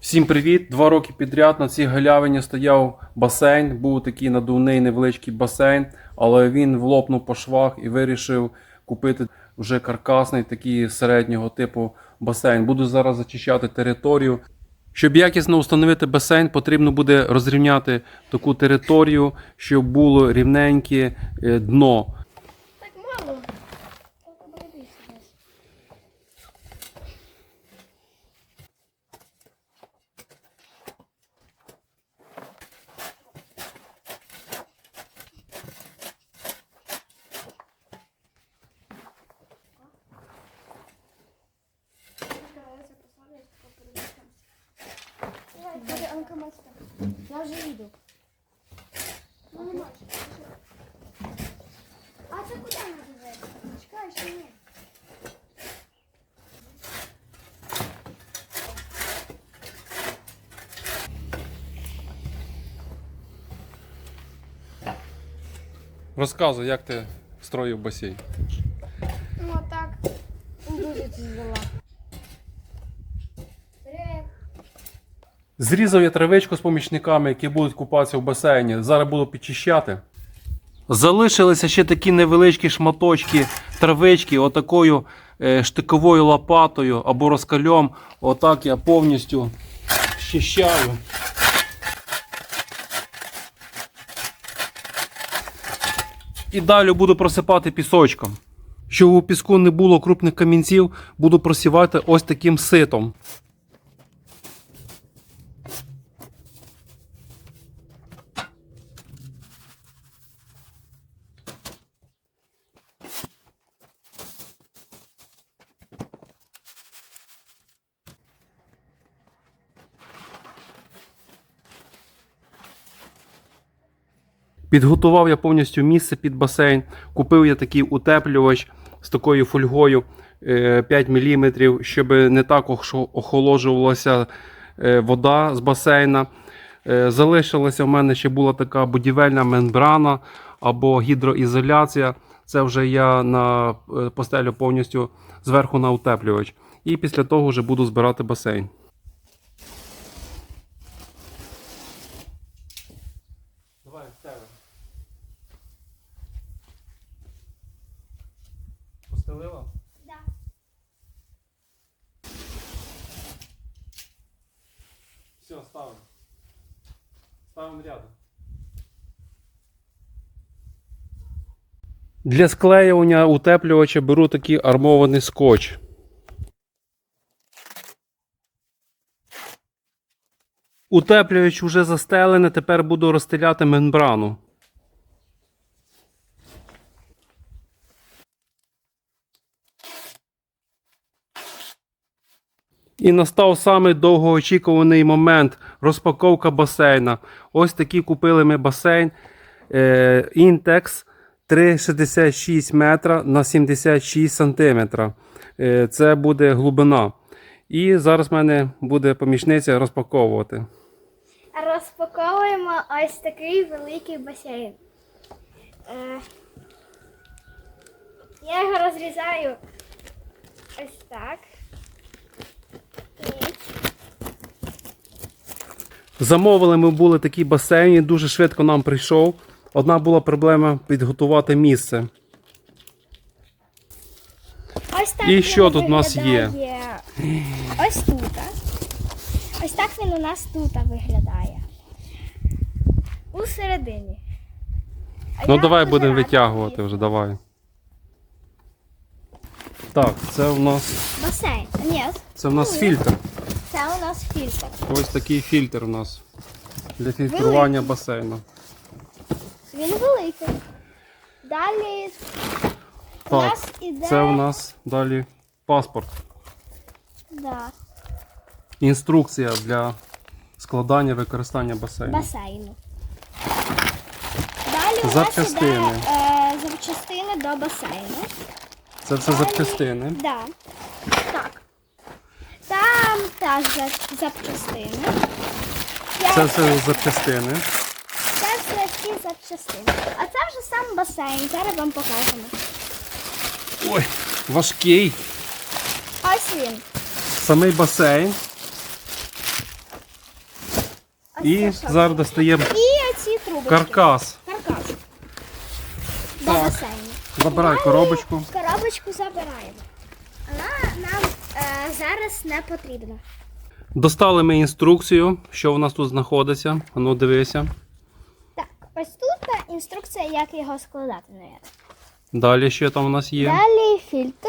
Всім привіт! Два роки підряд на цій галявині стояв басейн. Був такий надувний невеличкий басейн, але він влопнув по швах і вирішив купити вже каркасний такий середнього типу басейн. Буду зараз зачищати територію. Щоб якісно встановити басейн, потрібно буде розрівняти таку територію, щоб було рівненьке е, дно. Давай, буде. Я вже йду. Ну, не бачу. А це куди називається? Чекай, ще ні. Розказуй, як ти строїв басейн. Ну, так. Дуже тяжело. Зрізав я травичку з помічниками, які будуть купатися в басейні. Зараз буду підчищати. Залишилися ще такі невеличкі шматочки травички, отакою е, штиковою лопатою або розкальом. Отак я повністю щищаю. І далі буду просипати пісочком. Щоб у піску не було крупних камінців, буду просівати ось таким ситом. Підготував я повністю місце під басейн. Купив я такий утеплювач з такою фольгою е, 5 мм, щоб не так охолоджувалася е, вода з басейна. Е, Залишилася в мене ще була така будівельна мембрана або гідроізоляція. Це вже я на е, постелю повністю зверху на утеплювач. І після того вже буду збирати басейн. Давай, в тебе. Постелила? Да. Все, ставимо. Ставимо рядом. Для склеювання утеплювача беру такий армований скотч. Утеплювач вже застелений, тепер буду розстеляти мембрану. І настав самий довгоочікуваний момент розпаковка басейна. Ось такий купили ми басейн е, Intex 3,66 метра на 76 сантиметра. Е, це буде глибина. І зараз в мене буде помічниця розпаковувати. Розпаковуємо ось такий великий басейн. Е, я його розрізаю ось так. Замовили ми були такий басейн, і дуже швидко нам прийшов. Одна була проблема підготувати місце. Ось так І він що тут у нас є? виглядає Ось тут. Ось так він у нас тут виглядає. У середині. А Ну я давай дуже будемо рада витягувати вже, давай. Так, це у нас, Басейн. Ні, це у нас фільтр. Нас фільтр. Ось такий фільтр у нас для фільтрування Великий. басейну. Він великий. Далі у Так, нас іде. це у нас далі паспорт. Да, Інструкція для складання використання басейну. басейну. Далі у Запчастини. нас іде е, запчастини до басейну. Це все Далі- запчастини. Да. Так. Там теж запчастини. Це все запчастини. Це все ці запчастини. А це вже сам басейн. Зараз вам покажемо. Ой, важкий. Ось він. Самий басейн. Ось І це що? зараз достаємо І оці трубочки. каркас. Каркас. До Так. басейну. Забирай коробочку. Коробочку забираємо. Вона нам зараз не потрібна. Достали ми інструкцію, що у нас тут знаходиться. Ану, дивися. Так, ось тут е, інструкція, як його складати, навіть. Далі що там у нас є? Далі фільтр,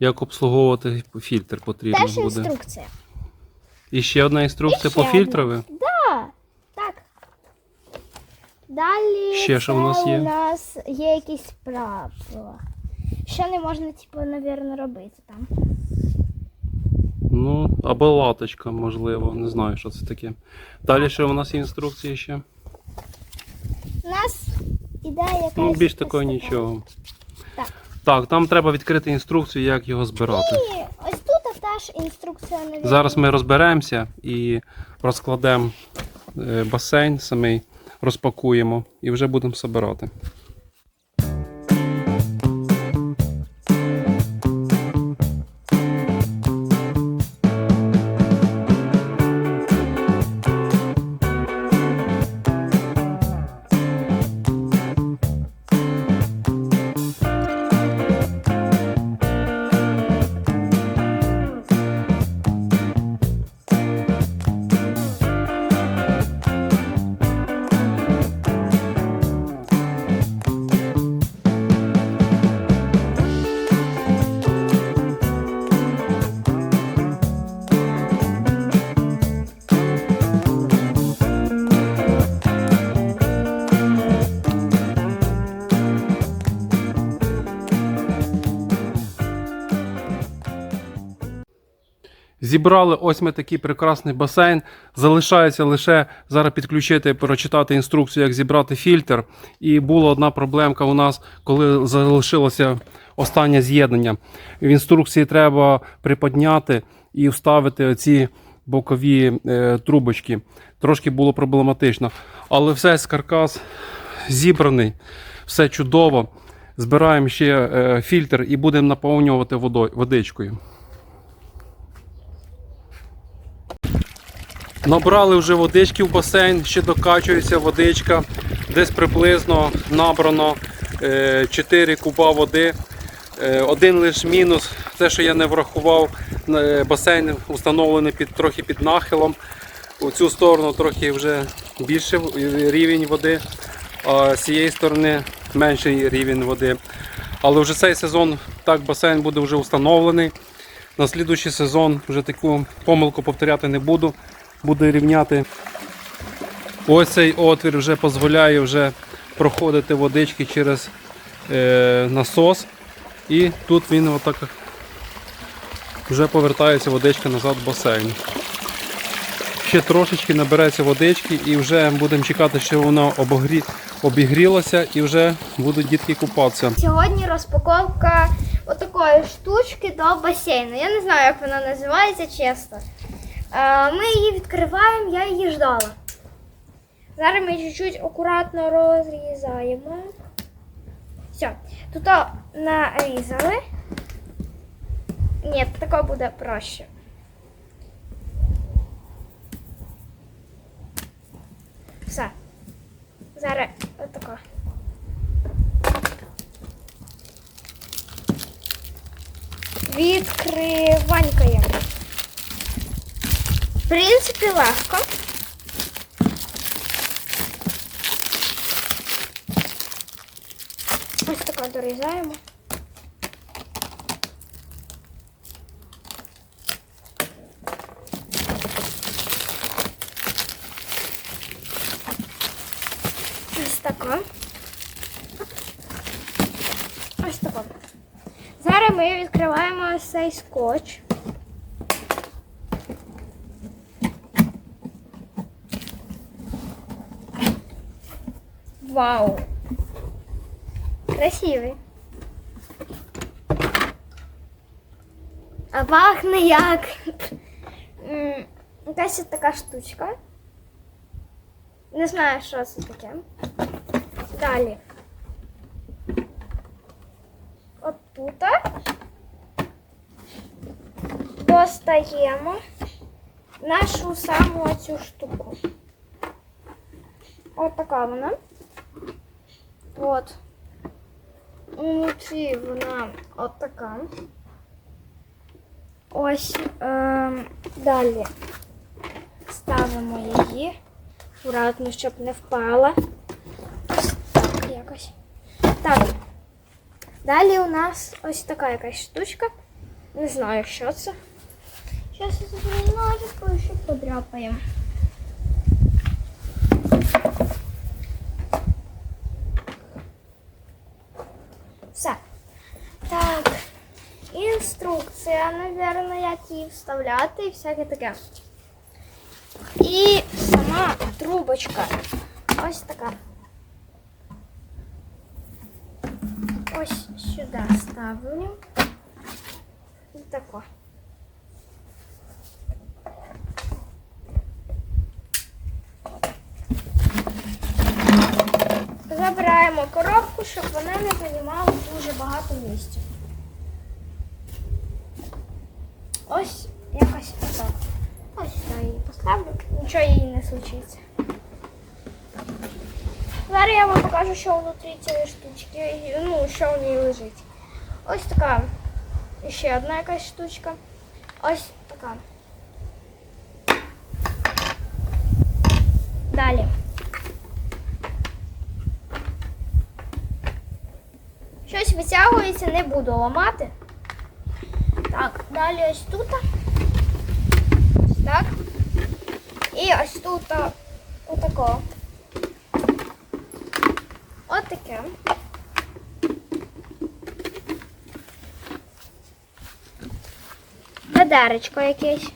Як обслуговувати фільтр потрібно теж буде. інструкція. І ще одна інструкція І по фільтрові. Да, так. Далі Ще що у нас є? у нас є якісь правила. Що не можна, типу, навірно, робити там. Ну, або латочка, можливо, не знаю, що це таке. Далі що у нас є інструкції ще? У нас іде якась. Ну, більш такого така. нічого. Так. Так, там треба відкрити інструкцію, як його збирати. І ось тут теж інструкція навірно. Зараз ми розберемося і розкладемо е, басейн самий, розпакуємо і вже будемо збирати. Зібрали ось ми такий прекрасний басейн. Залишається лише зараз підключити, прочитати інструкцію, як зібрати фільтр. І була одна проблемка у нас, коли залишилося останнє з'єднання. В інструкції треба приподняти і вставити оці бокові е, трубочки. Трошки було проблематично. Але все з каркас зібраний, все чудово. Збираємо ще е, фільтр і будемо наповнювати водичкою. Набрали вже водички в басейн, ще докачується водичка. Десь приблизно набрано е, 4 куба води. Е, Один лише мінус, те, що я не врахував, е, басейн встановлений під, трохи під нахилом. У цю сторону трохи вже більше рівень води, а з цієї сторони менший рівень води. Але вже цей сезон так басейн буде вже встановлений. На слідуючий сезон вже таку помилку повторяти не буду. Буду рівняти. Ось цей отвір вже дозволяє вже проходити водички через е, насос. І тут він отак вже повертається водичка назад в басейн. Ще трошечки набереться водички і вже будемо чекати, що воно обогрі... обігрілося і вже будуть дітки купатися. Сьогодні розпаковка отакої штучки до басейну. Я не знаю, як вона називається, чесно. Е, Ми її відкриваємо, я її ждала. Зараз ми чуть-чуть акуратно розрізаємо. Все, тут нарізали. Ні, тако буде проще. Все. Зараз отако. Відкриванькаємо. В принципі, легко. Ось тако дорізаємо. Ось тако. Ось тако. Зараз ми відкриваємо цей скотч. Вау! Красивий. А пахне як. Якась от така штучка. Не знаю, що це таке. Далі. От тут. Достаємо. нашу саму цю штуку. От така вона. От. Внутрі вона от така. Ось ем, далі ставимо її. Акуратно, щоб не впала. Ось так якось. Так. Далі у нас ось така якась штучка. Не знаю, що це. Зараз ножикою, що подряпаємо. Все. Так. Інструкція, напевно, як її вставляти і всяке таке. І сама трубочка. Ось така. Ось сюди ставлю. І тако. Забираємо коробку, щоб вона не займала дуже багато місця. Ось якось так. Ось я її поставлю. Нічого їй не случиться. Зараз я вам покажу, що внутрі цієї штучки, ну, що в ній лежить. Ось така. Ще одна якась штучка. Ось така. Далі. Щось витягується, не буду ламати. Так, далі ось тут. Ось так. І ось тут отако. От таке. Ведеречко якесь.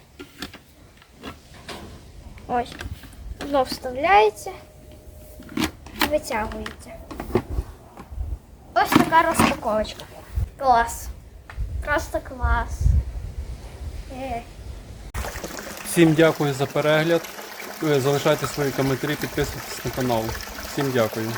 Ось. Знов вставляється. Витягується. Ось така розпаковочка. Клас. Просто клас. Е. Всім дякую за перегляд. Е, Залишайте свої коментарі, підписуйтесь на канал. Всім дякую.